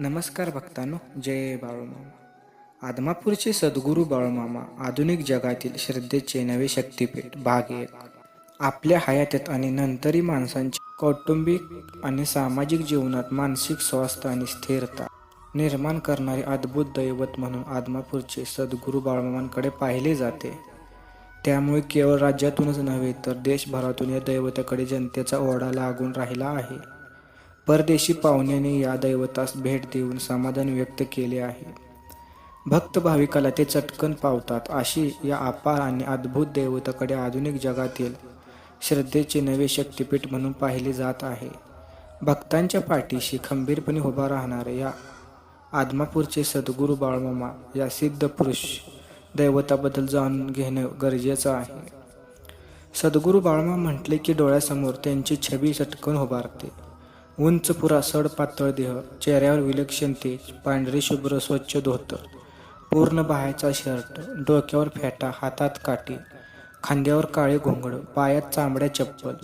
नमस्कार भक्तांनो जय बाळूमामा. आदमापूरचे सद्गुरू बाळूमामा आधुनिक जगातील श्रद्धेचे नवे शक्तिपीठ भाग एक. आपल्या हयातीत आणि नंतरही माणसांच्या कौटुंबिक आणि सामाजिक जीवनात मानसिक स्वास्थ्य आणि स्थिरता निर्माण करणारे अद्भुत दैवत म्हणून आदमापूरचे सद्गुरू बाळूमामांकडे पाहिले जाते. त्यामुळे केवळ राज्यातूनच नव्हे तर देशभरातून या दैवताकडे जनतेचा ओढा लागून राहिला आहे. परदेशी पाहुण्यांनी या दैवतास भेट देऊन समाधान व्यक्त केले आहे. भक्त भाविकाला ते चटकन पावतात अशी या अपार आणि अद्भुत दैवताकडे आधुनिक जगातील श्रद्धेचे नवे शक्तिपीठ म्हणून पाहिले जात आहे. भक्तांच्या पाठीशी खंबीरपणे उभा राहणारे या आदमापूरचे सद्गुरू बाळमामा या सिद्ध पुरुष दैवताबद्दल जाणून घेणं गरजेचं आहे. सद्गुरू बाळमा म्हटले की डोळ्यासमोर त्यांची छबी चटकन उभारते. उंच पुरा सड पातळ देह चेहऱ्यावर विलक्षण तेज पांढरे शुभ्र स्वच्छ धोतर पूर्ण बाह्याचा शर्ट डोक्यावर फेटा हातात काठी खांद्यावर काळे घोंगड पायात चांबड्या चप्पल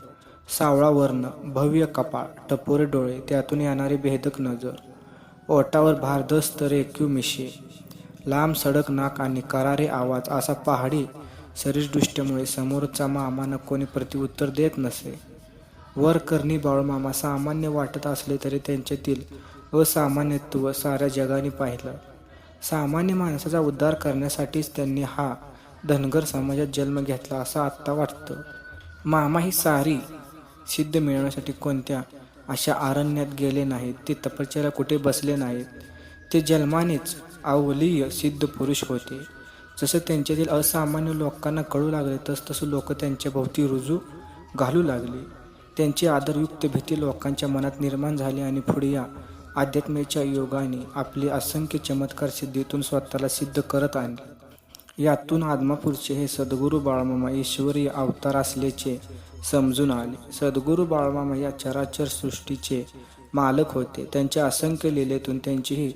सावळा वर्ण भव्य कपाळ टपोरे डोळे त्यातून येणारी भेदक नजर ओटावर भारदस्त रेक्यू मिशे लांब सडक नाक आणि करारे आवाज असा पहाडी शरीरदृष्ट्यामुळे समोरचा मामानं कोणी प्रतिउत्तर देत नसे. वर करणी बाळूमामा सामान्य वाटत असले तरी त्यांच्यातील असामान्यत्व साऱ्या जगाने पाहिलं. सामान्य माणसाचा उद्धार करण्यासाठीच त्यांनी हा धनगर समाजात जन्म घेतला असं आत्ता वाटतं. मामा ही सारी सिद्ध मिळवण्यासाठी कोणत्या अशा आरण्यात गेले नाहीत ते तपश्चर्या कुठे बसले नाहीत. ते जन्मानेच अवलीय सिद्ध पुरुष होते. जसं त्यांच्यातील असामान्य लोकांना कळू लागले तसतसं लोक त्यांच्या भोवती रुजू घालू लागले. त्यांची आदरयुक्त भीती लोकांच्या मनात निर्माण झाली आणि पुढे या अध्यात्मेच्या योगाने आपली असंख्य चमत्कार सिद्धीतून स्वतःला सिद्ध करत आणले. यातून आदमापूरचे हे सद्गुरू बाळमामा ईश्वरी अवतार असल्याचे समजून आले. सद्गुरू बाळमामा या चराचर सृष्टीचे मालक होते. त्यांच्या असंख्य लिलेतून त्यांची ही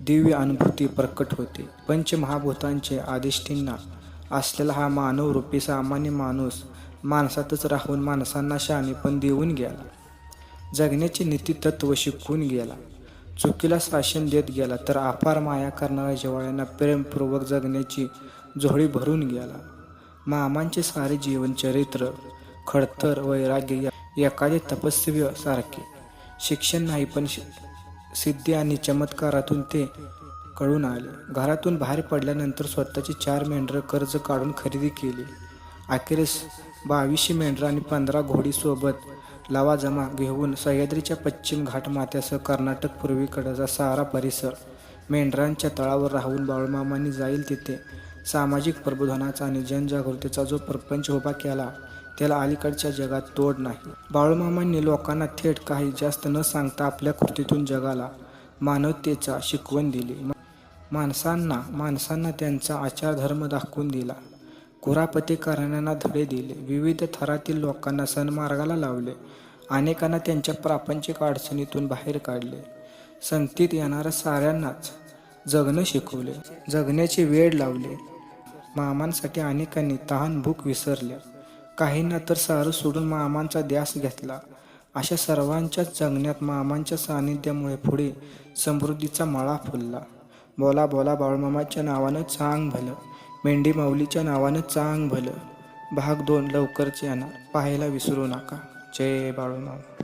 दिव्य अनुभूती प्रकट होते. पंचमहाभूतांचे आदिष्टींना असलेला हा मानव रूपी सामान्य माणूस माणसातच राहून माणसांना शाने पण देऊन गेला. जगण्याचे नीती तत्व शिकवून गेला. चुकीला शासन देत गेला तर अपार माया करणाऱ्या जिवाळ्यांना प्रेमपूर्वक जगण्याची झोळी भरून गेला. मामांचे सारे जीवन चरित्र खडतर वैराग्य एखादे तपस्वी सारखे. शिक्षण नाही पण सिद्धी आणि चमत्कारातून ते कळून आले. घरातून बाहेर पडल्यानंतर स्वतःची चार मेंढरं कर्ज काढून खरेदी केली. अखेरीस बावीसशे मेंढरा आणि पंधरा घोडीसोबत लवाजमा घेऊन सह्याद्रीच्या पश्चिम घाटमाथ्यासह कर्नाटक पूर्वीकडचा सारा परिसर मेंढरांच्या तळावर राहून बाळूमामांनी जाईल तिथे. सामाजिक प्रबोधनाचा आणि जनजागृतीचा जो प्रपंच उभा केला त्याला अलीकडच्या जगात तोड नाही. बाळूमामांनी लोकांना थेट काही जास्त न सांगता आपल्या कृतीतून जगाला मानवतेचा शिकवण दिली. माणसांना माणसांना त्यांचा आचारधर्म दाखवून दिला. कुरापतीकरणांना धडे दिले. विविध थरातील लोकांना सन्मार्गाला लावले. अनेकांना त्यांच्या प्रापंचिक अडचणीतून बाहेर काढले. संगतीत येणाऱ्या साऱ्यांनाच जगणं शिकवले. जगण्याची वेळ लावले. मामांसाठी अनेकांनी तहान भूक विसरल्या. काहींना तर सारं सोडून मामांचा ध्यास घेतला. अशा सर्वांच्याच जगण्यात मामांच्या सानिध्यामुळे पुढे समृद्धीचा मळा फुलला. बोला बोला बाळमामाच्या नावानं चांग भलं. मेंढी माऊलीच्या नावानं चांग भलं. भाग दोन लवकरच येणार पाहायला विसरू नका. जय बाळूमामा.